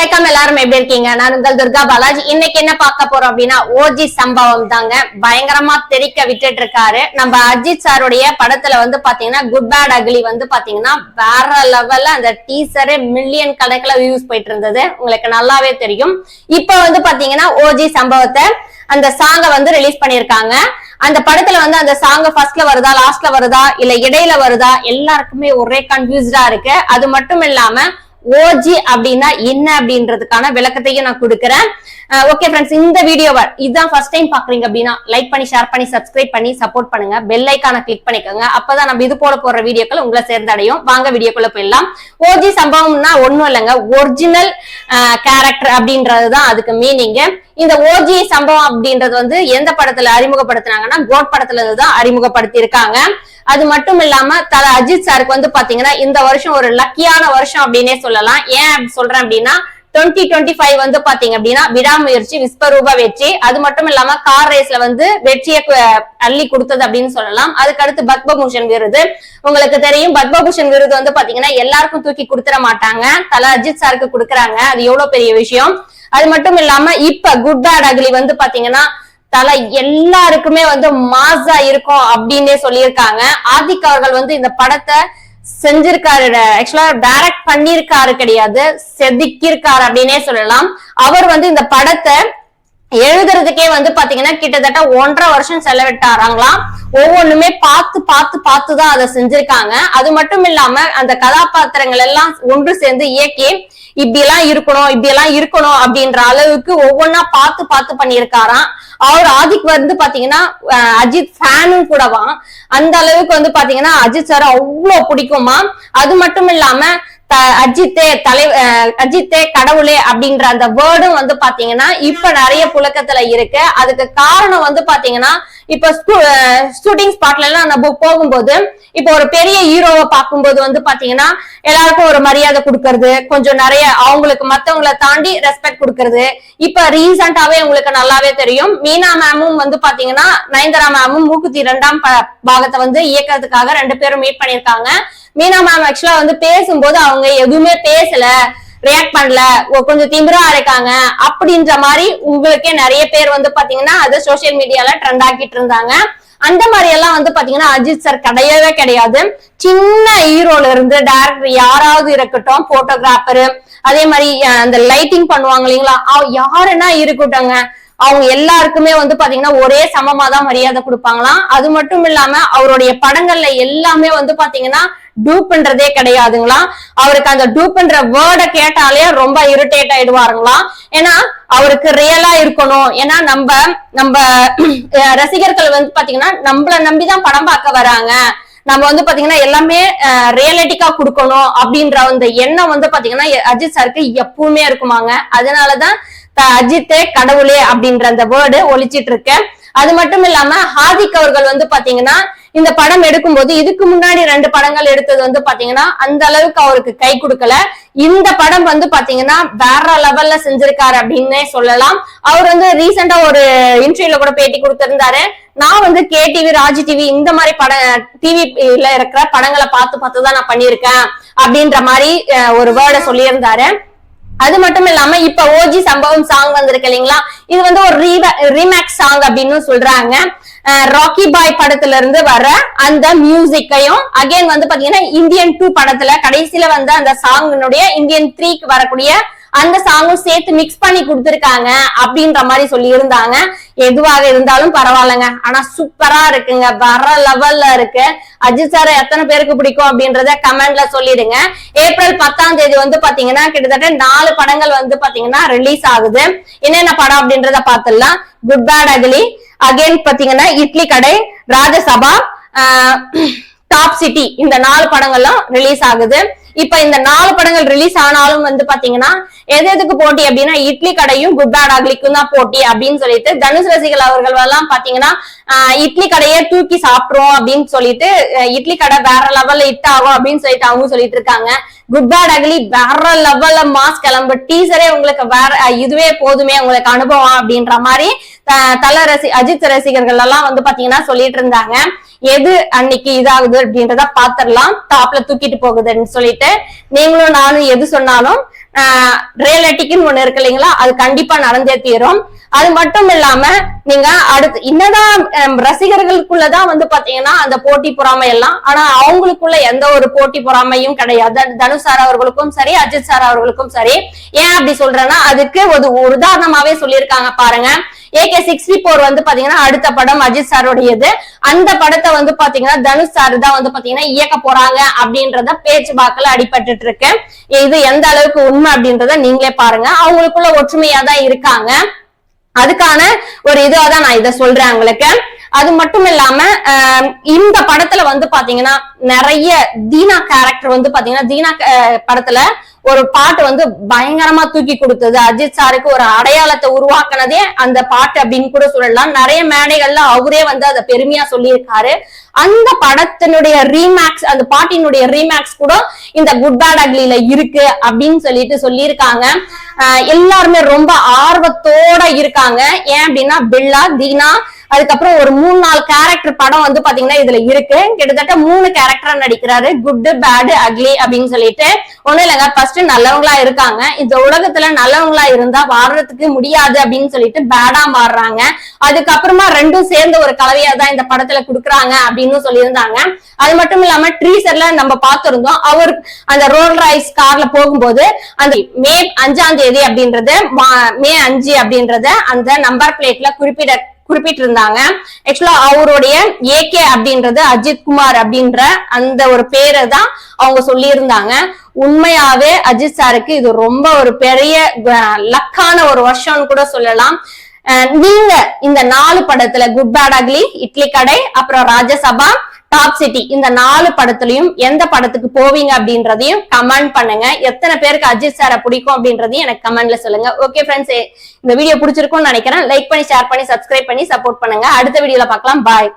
வணக்கம் எல்லாரும் எப்படி இருக்கீங்க? நான் உங்கள் துர்கா பாலாஜி. இன்னைக்கு என்ன பார்க்க போறோம் அப்படின்னா ஓஜி சம்பவம் தாங்க. பயங்கரமா தெரிக்க விட்டுட்டு இருக்காரு. நம்ம அஜித் சாருடைய படத்துல வந்து பாத்தீங்கன்னா குட் பேட் அக்லி வந்து பாத்தீங்கன்னா வேற லெவல்ல அந்த டீசரு மில்லியன் கணக்குல வியூஸ் போயிட்டு இருந்தது. உங்களுக்கு நல்லாவே தெரியும். இப்ப வந்து பாத்தீங்கன்னா ஓஜி சம்பவத்தை அந்த சாங்கை வந்து ரிலீஸ் பண்ணிருக்காங்க அந்த படத்துல வந்து அந்த சாங் ஃபர்ஸ்ட்ல வருதா லாஸ்ட்ல வருதா இல்ல இடையில வருதா எல்லாருக்குமே ஒரே கன்ஃபியூஸ்டா இருக்கு. அது மட்டும் இல்லாம ஓஜி அப்படின்னா என்ன அப்படின்றதுக்கான விளக்கத்தையும் நான் கொடுக்குறேன். ஓகே ஃப்ரெண்ட்ஸ் இந்த வீடியோவை இதுதான் ஃபர்ஸ்ட் டைம் பாக்குறீங்க அப்படின்னா லைக் பண்ணி ஷேர் பண்ணி சப்ஸ்கிரைப் பண்ணி சப்போர்ட் பண்ணுங்க. பெல் ஐக்கான கிளிக் பண்ணிக்கோங்க. அப்பதான் நம்ம இது போல போடுற வீடியோக்கள் உங்களை சேர்ந்தடையும். வாங்க வீடியோக்குள்ள போயிடலாம். ஓஜி சம்பவம்னா ஒண்ணும் இல்லைங்க. ஒரிஜினல் கேரக்டர் அப்படின்றதுதான் அதுக்கு மீனிங் இந்த ஓஜி சம்பவம் அப்படின்றது வந்து எந்த படத்துல அறிமுகப்படுத்தினாங்கன்னா கோட் படத்துல இருந்து தான் அறிமுகப்படுத்தி இருக்காங்க அது மட்டும் இல்லாம தல அஜித் சாருக்கு வந்து பாத்தீங்கன்னா இந்த வருஷம் ஒரு லக்கியான வருஷம் அப்படின்னே சொல்லலாம். ஏன் அப்படி சொல்றேன் அப்படின்னா டுவெண்ட்டி டுவெண்ட்டி ஃபைவ் வந்து பாத்தீங்க அப்படின்னா விடாமுயற்சி விஸ்வரூப வெற்றி. அது மட்டும் இல்லாம கார் ரேஸ்ல வந்து வெற்றியை அள்ளி கொடுத்தது அப்படின்னு சொல்லலாம். அதுக்கடுத்து பத்மபூஷன் விருது. உங்களுக்கு தெரியும் பத்மபூஷன் விருது வந்து பாத்தீங்கன்னா எல்லாருக்கும் தூக்கி கொடுத்துட மாட்டாங்க. தல அஜித் சாருக்கு கொடுக்குறாங்க. அது எவ்வளவு பெரிய விஷயம். அது மட்டும் இல்லாம இப்ப குட் பேட் அக்லி வந்து பாத்தீங்கன்னா தலை எல்லாருக்குமே வந்து மாசா இருக்கும் அப்படின்னே சொல்லியிருக்காங்க. ஆதிக் அவர்கள் வந்து இந்த படத்தை செஞ்சிருக்காரு. ஆக்சுவலா டைரக்ட் பண்ணிருக்காரு கிடையாது. செதுக்கியிருக்காரு அப்படின்னே சொல்லலாம். அவர் வந்து இந்த படத்தை எழுதுறதுக்கே வந்து பாத்தீங்கன்னா கிட்டத்தட்ட ஒன்றரை வருஷம் செலவிட்டாராங்களாம். ஒவ்வொன்றுமே பார்த்து பார்த்து பார்த்து தான் அதை செஞ்சிருக்காங்க. அது மட்டும் இல்லாம அந்த கதாபாத்திரங்கள் எல்லாம் ஒன்று சேர்ந்து இயக்கி இப்படி எல்லாம் இருக்கணும் இப்படி எல்லாம் இருக்கணும் அப்படின்ற அளவுக்கு ஒவ்வொன்னா பார்த்து பார்த்து பண்ணியிருக்காராம். அவர் ஆதிக் வந்து பாத்தீங்கன்னா அஜித் ஃபேனும் கூடவா அந்த அளவுக்கு வந்து பாத்தீங்கன்னா அஜித் சார் அவ்வளவு பிடிக்குமா அது மட்டும் இல்லாம அஜித்தே தலை அஜித்தே கடவுளே அப்படின்ற அந்த வேர்டும் வந்து பாத்தீங்கன்னா இப்ப நிறைய புழக்கத்துல இருக்கு. அதுக்கு காரணம் வந்து பாத்தீங்கன்னா இப்ப ஷூட்டிங் ஸ்பாட்ல எல்லாம் நம்ம போகும்போது இப்ப ஒரு பெரிய ஹீரோவை பார்க்கும்போது வந்து பாத்தீங்கன்னா எல்லாருக்கும் ஒரு மரியாதை கொடுக்கறது கொஞ்சம் நிறைய அவங்களுக்கு மத்தவங்களை தாண்டி ரெஸ்பெக்ட் கொடுக்கறது. இப்ப ரீசெண்டாவே உங்களுக்கு நல்லாவே தெரியும். மீனா மேமும் வந்து பாத்தீங்கன்னா நயன்தாரா மேமும் மூக்குத்தி இரண்டாம் ப- பாகத்தை வந்து இயக்கிறதுக்காக ரெண்டு பேரும் மீட் பண்ணிருக்காங்க மீனா மேம் ஆக்சுவலா வந்து பேசும்போது அவங்க எதுவுமே பேசல ரியாக்ட் பண்ணல. கொஞ்சம் திமிரா இருக்காங்க அப்படின்ற மாதிரி உங்களுக்கே நிறைய பேர் வந்து பாத்தீங்கன்னா அது சோசியல் மீடியால ட்ரெண்ட் ஆக்கிட்டு இருந்தாங்க. அந்த மாதிரி எல்லாம் வந்து பாத்தீங்கன்னா அஜித் சார் கிடையவே கிடையாது. சின்ன ஹீரோல இருந்து டேரக்டர் யாராவது இருக்கட்டும் போட்டோகிராஃபரு அதே மாதிரி அந்த லைட்டிங் பண்ணுவாங்க இல்லைங்களா? அவ- யாருன்னா இருக்கட்டும்ங்க. அவங்க எல்லாருக்குமே வந்து பாத்தீங்கன்னா ஒரே சமமா தான் மரியாதை கொடுப்பாங்களாம். அது மட்டும் இல்லாம அவருடைய படங்கள்ல எல்லாமே வந்து பாத்தீங்கன்னா டூப்ன்றதே கிடையாதுங்களா? அவருக்கு அந்த டூப்ன்ற வேர்டை கேட்டாலே ரொம்ப இரிட்டேட் ஆயிடுவாருங்களாம் ஏன்னா அவருக்கு ரியலா இருக்கணும். ஏன்னா நம்ம நம்ம ரசிகர்கள் வந்து பாத்தீங்கன்னா நம்மள நம்பிதான் படம் பார்க்க வராங்க. நம்ம வந்து பாத்தீங்கன்னா எல்லாமே ரியலிட்டிக்கா கொடுக்கணும் அப்படின்ற அந்த எண்ணம் வந்து பாத்தீங்கன்னா அஜித் சாருக்கு எப்பவுமே இருக்குமாங்க. அதனாலதான் அஜித்தே கடவுளே அப்படின்ற அந்த வேர்டு ஒழிச்சிட்டு இருக்கேன். அது மட்டும் இல்லாம ஹாதிக் அவர்கள் வந்து பாத்தீங்கன்னா இந்த படம் எடுக்கும்போது இதுக்கு முன்னாடி ரெண்டு படங்கள் எடுத்தது வந்து பாத்தீங்கன்னா அந்த அளவுக்கு அவருக்கு கை கொடுக்கல. இந்த படம் வந்து பாத்தீங்கன்னா வேற லெவல்ல செஞ்சிருக்காரு அப்படின்னே சொல்லலாம். அவர் வந்து ரீசெண்டா ஒரு இன்டர்வியூல கூட பேட்டி கொடுத்திருந்தாரு. நான் வந்து கே டிவி ராஜ் டிவி இந்த மாதிரி பட டிவில இருக்கிற படங்களை பார்த்து பார்த்து தான் நான் பண்ணியிருக்கேன் அப்படின்ற மாதிரி ஒரு வேர்டை சொல்லியிருந்தாரு. அது மட்டும் இல்லாம இப்ப ஓஜி சம்பவம் சாங் வந்திருக்கு இல்லைங்களா? இது வந்து ஒரு ரீமேக் சாங் அப்படின்னு சொல்றாங்க. ராக்கி பாய் படத்துல இருந்து வர அந்த மியூசிக்கையும் அகைன் வந்து பாத்தீங்கன்னா இந்தியன் டூ படத்துல கடைசியில வந்து அந்த சாங்கினுடைய இந்தியன் த்ரீக்கு வரக்கூடிய அந்த சாங்கும் சேர்த்து மிக்ஸ் பண்ணி கொடுத்துருக்காங்க அப்படின்ற மாதிரி சொல்லி இருந்தாங்க எதுவாக இருந்தாலும் பரவாயில்லைங்க. ஆனா சூப்பரா இருக்குங்க. வர லெவல்ல இருக்கு. அஜித் சார் எத்தனை பேருக்கு பிடிக்கும் அப்படின்றத கமெண்ட்ல சொல்லிடுங்க. ஏப்ரல் பத்தாம் தேதி வந்து பாத்தீங்கன்னா கிட்டத்தட்ட நாலு படங்கள் வந்து பாத்தீங்கன்னா ரிலீஸ் ஆகுது. என்னென்ன படம் அப்படின்றத பாத்துடலாம் குட் பேட் அகலி அகைன் பாத்தீங்கன்னா இட்லி கடை ராஜசபா டாப் சிட்டி இந்த நாலு படங்கள்லாம் ரிலீஸ் ஆகுது. இப்ப இந்த நாலு படங்கள் ரிலீஸ் ஆனாலும் வந்து பாத்தீங்கன்னா எது எதுக்கு போட்டி அப்படின்னா இட்லி கடையும் குட் பேட் அக்லிக்கும் தான் போட்டி அப்படின்னு சொல்லிட்டு தனுஷ் ரசிகள் அவர்கள் எல்லாம் பாத்தீங்கன்னா இட்லி கடையே தூக்கி சாப்பிடுறோம் அப்படின்னு சொல்லிட்டு இட்லி கடை வேற லெவல்ல ஹிட் ஆகும் அப்படின்னு சொல்லிட்டு அவங்க சொல்லிட்டு இருக்காங்க. குட் பேட் அகலி வேற லெவல்ல மாஸ் கிளம்பு. டீசரே உங்களுக்கு வேற இதுவே போதுமே உங்களுக்கு அனுபவம் அப்படின்ற மாதிரி தல ரசி அஜித் ரசிகர்கள் எல்லாம் வந்து பாத்தீங்கன்னா சொல்லிட்டு இருந்தாங்க. எது அன்னைக்கு இதாகுது அப்படின்றத பாத்திரலாம். டாப்ல தூக்கிட்டு போகுதுன்னு சொல்லிட்டு நீங்களும் நானும் எது சொன்னாலும் ரியலிட்டிக்குன்னு ஒண்ணு இருக்கு இல்லைங்களா? அது கண்டிப்பா நடந்தே தீரும். அது மட்டும் இல்லாம நீங்க அடுத்து என்னதான் ரசிகர்களுக்குள்ளதான் வந்து பாத்தீங்கன்னா அந்த போட்டி பொறாமை எல்லாம். ஆனா அவங்களுக்குள்ள எந்த ஒரு போட்டி பொறாமையும் கிடையாது. தனு- தனுஷ் சார் அவர்களுக்கும் சரி அஜித் சார் அவர்களுக்கும் சரி. ஏன் அப்படி சொல்றேன்னா அதுக்கு ஒரு உதாரணமாவே சொல்லியிருக்காங்க பாருங்க. ஏகே சிக்ஸ்டி போர் வந்து பாத்தீங்கன்னா அடுத்த படம் அஜித் சாருடையது. அந்த படத்தை வந்து பாத்தீங்கன்னா தனுஷ் சார் தான் வந்து பாத்தீங்கன்னா இயக்க போறாங்க அப்படின்றத பேச்சு வாக்கில் அடிபட்டு இருக்கு. இது எந்த அளவுக்கு உண்மை அப்படின்றத நீங்களே பாருங்க. அவங்களுக்குள்ள ஒற்றுமையா தான் இருக்காங்க. அதுக்கான ஒரு இதுவா தான் நான் இதை சொல்றேன் உங்களுக்கு. அது மட்டும் இல்லாம இந்த படத்துல வந்து பாத்தீங்கன்னா நிறைய தீனா கேரக்டர் வந்து பாத்தீங்கன்னா தீனா படத்துல ஒரு பாட்டு வந்து பயங்கரமா தூக்கி கொடுத்தது. அஜித் சாருக்கு ஒரு அடையாளத்தை உருவாக்குனதே அந்த பாட்டு அப்படின்னு கூட சொல்லலாம். நிறைய மேடைகள்ல அவரே வந்து அதை பெருமையா சொல்லியிருக்காரு. அந்த படத்தினுடைய ரீமேக்ஸ் அந்த பாட்டினுடைய ரீமேக்ஸ் கூட இந்த குட் பேட் அக்லில இருக்கு அப்படின்னு சொல்லிட்டு சொல்லியிருக்காங்க. எல்லாருமே ரொம்ப ஆர்வத்தோட இருக்காங்க. ஏன் அப்படின்னா பில்லா தீனா அதுக்கப்புறம் ஒரு மூணு நாலு கேரக்டர் படம் வந்து பாத்தீங்கன்னா இதுல இருக்கு. கிட்டத்தட்ட மூணு கேரக்டரா நடிக்கிறாரு. குட் பேடு அக்லி அப்படின்னு சொல்லிட்டு. ஒண்ணும் இல்லைங்க. ஃபர்ஸ்ட் நல்லவங்களா இருக்காங்க. இந்த உலகத்துல நல்லவங்களா இருந்தா வாடுறதுக்கு முடியாது அப்படின்னு சொல்லிட்டு பேடா மாறுறாங்க. அதுக்கப்புறமா ரெண்டும் சேர்ந்த ஒரு கலவையா தான் இந்த படத்துல குடுக்குறாங்க அப்படின்னு சொல்லியிருந்தாங்க. அது மட்டும் இல்லாம ட்ரீசர்ல நம்ம பார்த்திருந்தோம். அவர் அந்த ரோல் ரைஸ் கார்ல போகும்போது அந்த மே அஞ்சாம் தேதி அப்படின்றது மா- மே அஞ்சு அப்படின்றத அந்த நம்பர் பிளேட்ல குறிப்பிட குறிப்பிட்டிருந்தாங்க. ஆக்சுவலா அவருடைய ஏகே அப்படின்றது அஜித் குமார் அப்படின்ற அந்த ஒரு பேரை தான் அவங்க சொல்லியிருந்தாங்க. உண்மையாவே அஜித் சாருக்கு இது ரொம்ப ஒரு பெரிய லக்கான ஒரு வருஷம்னு கூட சொல்லலாம். நீங்க இந்த நாலு படத்துல குட் பேட் அக்லி இட்லி கடை அப்புறம் ராஜசபா டாப் சிட்டி இந்த நாலு படத்துலயும் எந்த படத்துக்கு போவீங்க அப்படின்றதையும் கமெண்ட் பண்ணுங்க. எத்தனை பேருக்கு அஜித் சாரை பிடிக்கும் அப்படின்றதையும் எனக்கு கமெண்ட்ல சொல்லுங்க. ஓகே ஃப்ரெண்ட்ஸ் இந்த வீடியோ பிடிச்சிருக்கும்னு நினைக்கிறேன். லைக் பண்ணி ஷேர் பண்ணி சப்ஸ்கிரைப் பண்ணி சப்போர்ட் பண்ணுங்க. அடுத்த வீடியோல பார்க்கலாம். பாய்